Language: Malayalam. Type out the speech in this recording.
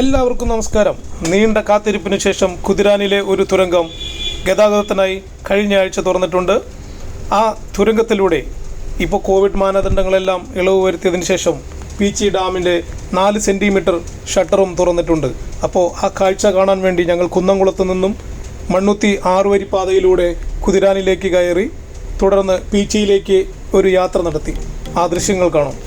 എല്ലാവർക്കും നമസ്കാരം. നീണ്ട കാത്തിരിപ്പിന് ശേഷം കുതിരാനിലെ ഒരു തുരങ്കം ഗതാഗതത്തിനായി കഴിഞ്ഞ ആഴ്ച തുറന്നിട്ടുണ്ട്. ആ തുരങ്കത്തിലൂടെ ഇപ്പോൾ കോവിഡ് മാനദണ്ഡങ്ങളെല്ലാം ഇളവ് വരുത്തിയതിന് ശേഷം പീച്ചി ഡാമിന്റെ നാല് സെന്റിമീറ്റർ ഷട്ടറും തുറന്നിട്ടുണ്ട്. അപ്പോൾ ആ കാഴ്ച കാണാൻ വേണ്ടി ഞങ്ങൾ കുന്നംകുളത്ത് നിന്നും മണ്ണുത്തി ആറുവരിപ്പാതയിലൂടെ കുതിരാനിലേക്ക് കയറി തുടർന്ന് പീച്ചിയിലേക്ക് ഒരു യാത്ര നടത്തി. ആ ദൃശ്യങ്ങൾ കാണാം.